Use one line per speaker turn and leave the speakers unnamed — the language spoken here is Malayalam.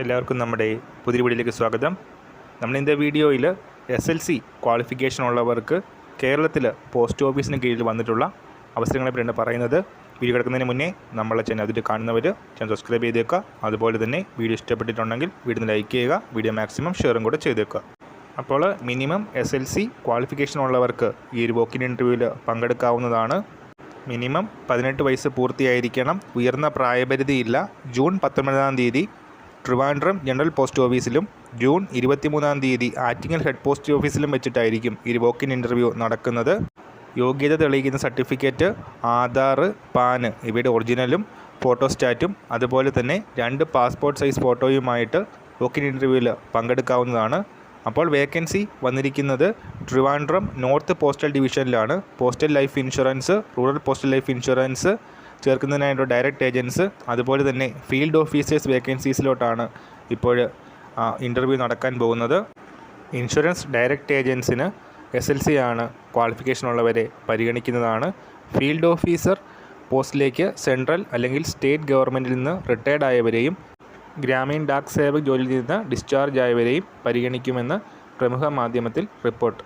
എല്ലാവർക്കും നമ്മുടെ പുതിയ വീഡിയോയിലേക്ക് സ്വാഗതം. നമ്മൾ ഇന്നത്തെ വീഡിയോയിൽ എസ് എൽ സി ക്വാളിഫിക്കേഷൻ ഉള്ളവർക്ക് കേരളത്തിൽ പോസ്റ്റ് ഓഫീസിന് കീഴിൽ വന്നിട്ടുള്ള അവസരങ്ങളെ പറ്റിയാണ് പറയുന്നത്. വീഡിയോ കിടക്കുന്നതിന് മുന്നേ നമ്മളെ ചാനൽ അതിൽ കാണുന്നവർ ചാനൽ സബ്സ്ക്രൈബ് ചെയ്തേക്കുക. അതുപോലെ തന്നെ വീഡിയോ ഇഷ്ടപ്പെട്ടിട്ടുണ്ടെങ്കിൽ വീഡിയോ ലൈക്ക് ചെയ്യുക. വീഡിയോ മാക്സിമം ഷെയറും കൂടെ ചെയ്തേക്കുക. അപ്പോൾ minimum S L C qualification ഉള്ളവർക്ക് ഈ ഒരു വോക്കിൻ ഇന്റർവ്യൂവിൽ പങ്കെടുക്കാവുന്നതാണ്. മിനിമം പതിനെട്ട് വയസ്സ് പൂർത്തിയായിരിക്കണം. ഉയർന്ന പ്രായപരിധിയില്ല ജൂൺ പത്തൊൻപതാം തീയതി ട്രിവാൻഡ്രം ജനറൽ പോസ്റ്റ് ഓഫീസിലും ജൂൺ ഇരുപത്തിമൂന്നാം തീയതി ആറ്റിങ്ങൽ ഹെഡ് പോസ്റ്റ് ഓഫീസിലും വെച്ചിട്ടായിരിക്കും ഈ വോക്കിൻ ഇന്റർവ്യൂ നടക്കുന്നത്. യോഗ്യത തെളിയിക്കുന്ന സർട്ടിഫിക്കറ്റ് ആധാർ പാന് ഇവയുടെ ഒറിജിനലും ഫോട്ടോസ്റ്റാറ്റും അതുപോലെ തന്നെ രണ്ട് പാസ്പോർട്ട് സൈസ് ഫോട്ടോയുമായിട്ട് വോക്കിൻ ഇന്റർവ്യൂവിൽ പങ്കെടുക്കാവുന്നതാണ്. അപ്പോൾ വേക്കൻസി വന്നിരിക്കുന്നത് Trivandrum north postal ഡിവിഷനിലാണ്. Postal life insurance rural postal life insurance ചേർക്കുന്നതിനായിട്ട് direct agents അതുപോലെ തന്നെ ഫീൽഡ് ഓഫീസേഴ്സ് വേക്കൻസീസിലോട്ടാണ് ഇപ്പോൾ ഇന്റർവ്യൂ നടക്കാൻ പോകുന്നത്. ഇൻഷുറൻസ് ഡയറക്റ്റ് ഏജൻസിന് എസ് എൽ സി ആണ് ക്വാളിഫിക്കേഷൻ ഉള്ളവരെ പരിഗണിക്കുന്നതാണ്. ഫീൽഡ് ഓഫീസർ പോസ്റ്റിലേക്ക് സെൻട്രൽ അല്ലെങ്കിൽ സ്റ്റേറ്റ് ഗവൺമെന്റിൽ നിന്ന് റിട്ടയർഡ് ആയവരെയും ഗ്രാമീൺ ഡാക് സേവക് ജോലിയിൽ നിന്ന് ഡിസ്ചാർജ് ആയവരെയും പരിഗണിക്കുമെന്ന് പ്രമുഖ മാധ്യമത്തിൽ റിപ്പോർട്ട്.